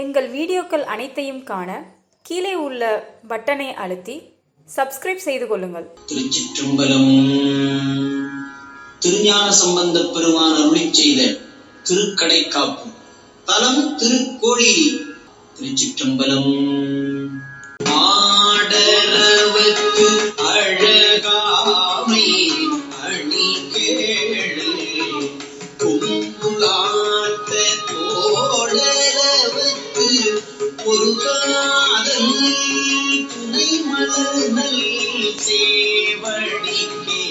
எங்கள் வீடியோக்கள் அனைத்தையும் காண கீழே உள்ள பட்டனை அழுத்தி சப்ஸ்கிரைப் செய்து கொள்ளுங்கள். திருச்சிற்றம்பலம் திருஞான சம்பந்த பெருமான் அருளி செய்த திருக்கடை காப்பு தலம் திருக்கோழி. திருச்சிற்றம்பலம் ஆடரவத்து அழகாமை அணி கேளு காதல் துணை மலர்நல் சேவடிக்கே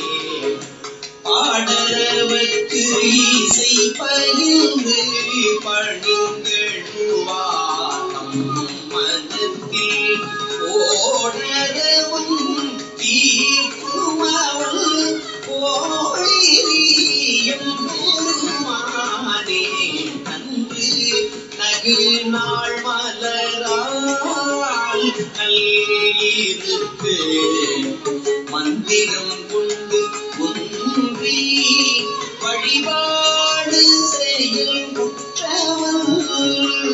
பாடரவர்க்கு இசை பயின்று பணிந்தெழுவாம் மனத்தில் ஓடரவும் தீர்க்குமவள் கோழியம் பெருமானே நன்று நகு நாள் மலரா நல்லிருக்கு மந்திரம் கொண்டு ஒன்றி வழிபாடு செய்யும் குற்றவன்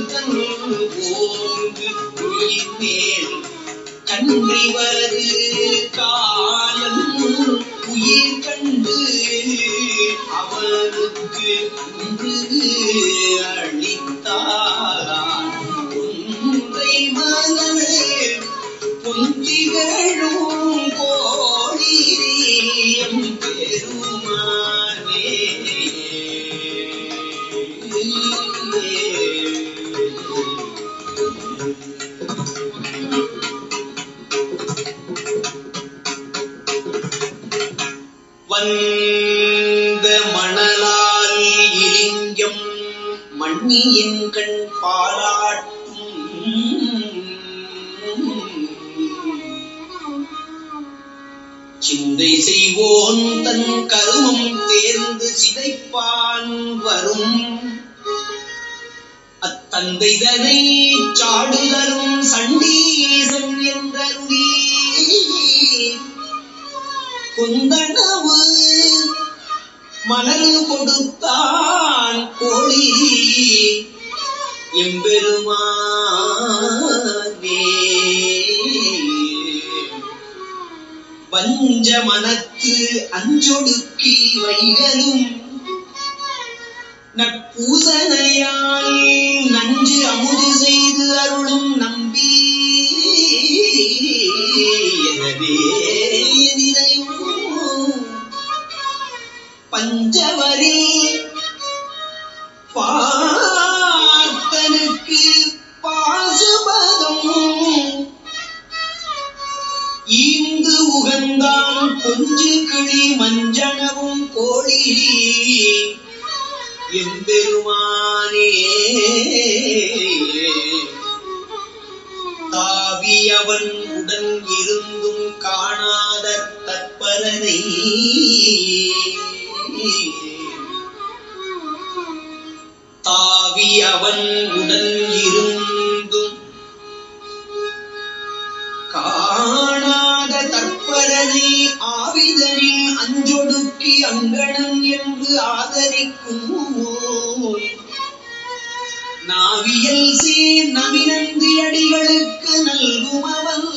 தன் ஓங்கு உயிர் மேல் வந்த மணலால் இலிங்கம் மண்ணியின் கண் பாராட்டும். சிந்தை செய்வோன் தன் கருமம் தேர்ந்து சிதைப்பான் வரும். அத்தந்தைதனை சாடுதரும் சண்டீசன் என்றருளி. குந்தன் மலர் கொடுத்தான் கோழி எம்பெருமானே. வஞ்ச மனத்து அஞ்சொடுக்கி வைகளும் நட்பூசனையால் நஞ்சு அமுது செய்து அருளும் நம்பி. எனவே பஞ்சவரி பார்த்தனுக்கு பாசுபதம். ஈந்து உகந்தான் கொஞ்சு கிளி மஞ்சனவும் கோழி எம்பெருமானே தாவியவன் உடன் இருந்தும் காணாத தற்பரனை அவன் உடன் இருந்தும் காணாத தற்பரனை ஆவிதனில் அஞ்சொடுக்கி அங்கணம் என்று ஆதரிக்கும் நாவியல் சீர் நவினந்தி அடிகளுக்கு நல்கும் அவன்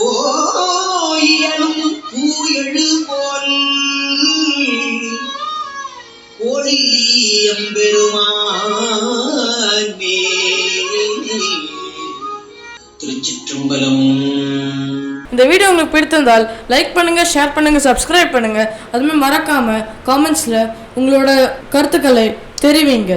ஓயலும் பூ எழு போல் திருச்சிற்றம்பலம். இந்த வீடியோ உங்களுக்கு பிடித்திருந்தால் லைக் பண்ணுங்க ஷேர் பண்ணுங்க சப்ஸ்கிரைப் பண்ணுங்க. அதுமாதிரி மறக்காம காமெண்ட்ஸ்ல உங்களோட கருத்துக்களை தெரிவிங்க